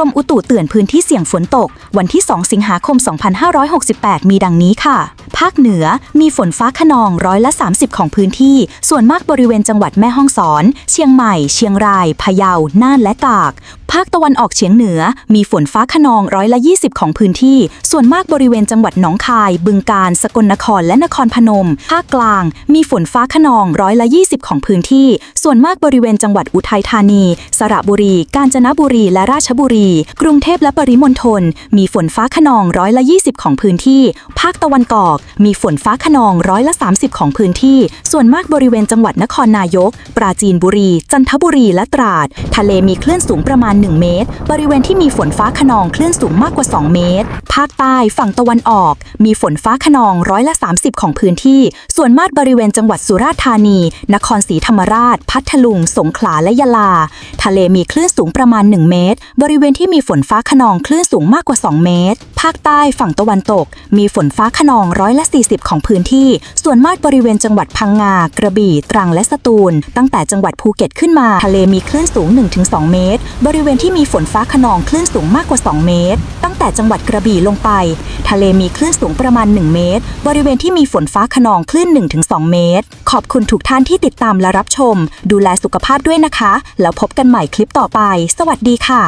รมอุตุเตือนพื้นที่เสี่ยงฝนตก วันที่ 2 สิงหาคม 2568 มีดังนี้ค่ะ ภาคเหนือมีฝนฟ้าขนองร้อยละ 30 ของพื้นที่ ส่วนมากบริเวณจังหวัดแม่ฮ่องสอน เชียงใหม่ เชียงราย พะเยา น่านและตาก ภาคตะวันออกเฉียงเหนือ มีฝนฟ้าขนองร้อยละ 20 ของพื้นที่ ส่วนมากบริเวณจังหวัดหนองคาย บึงกาฬสกลนครและนครพนม ภาคกลาง มีฝนฟ้าขนองร้อยละ 20 ของพื้นที่ ส่วนมากบริเวณจังหวัดอุทัยธานี สระบุรี กาญจนบุรี และราชบุรี กรุงเทพและปริมณฑลมีฝนฟ้าขนองร้อยละ 20 ของพื้นที่ ภาคตะวันออก มีฝนฟ้าขนองร้อยละ 30 ของพื้นที่ ส่วนมากบริเวณจังหวัดนครนายก ปราจีนบุรี จันทบุรีและตราด ทะเลมีคลื่นสูงประมาณ1 เมตร บริเวณที่มีฝนฟ้าขนองคลื่นสูงมากกว่า 2 เมตร ภาคใต้ฝั่งตะวันออก มีฝนฟ้าขนองร้อยละ 30 ของพื้นที่ ส่วนมากบริเวณจังหวัดสุราษฎร์ธานี นครศรีธรรมราช พัทลุง สงขลาและยะลา ทะเลมีคลื่นสูงประมาณ 1 เมตร บริเวณที่มีฝนฟ้าขนองคลื่นสูงมากกว่า 2 เมตร ภาคใต้ฝั่งตะวันตก มีฝนฟ้าขนองร้อยละ 40 ของพื้นที่ ส่วนมากบริเวณจังหวัดพังงา กระบี่ ตรังและสตูล ตั้งแต่จังหวัดภูเก็ตขึ้นมา ทะเลมีคลื่นสูง 1-2 เมตร บริเวณณที่มีฝนฟ้าขนองคลื่นสูงมากกว่า 2 เมตร ตั้งแต่จังหวัดกระบี่ลงไป ทะเลมีคลื่นสูงประมาณ 1 เมตร บริเวณที่มีฝนฟ้าขนองคลื่น 1-2 เมตร ขอบคุณทุกท่านที่ติดตามและรับชม ดูแลสุขภาพด้วยนะคะ แล้วพบกันใหม่คลิปต่อไป สวัสดีค่ะ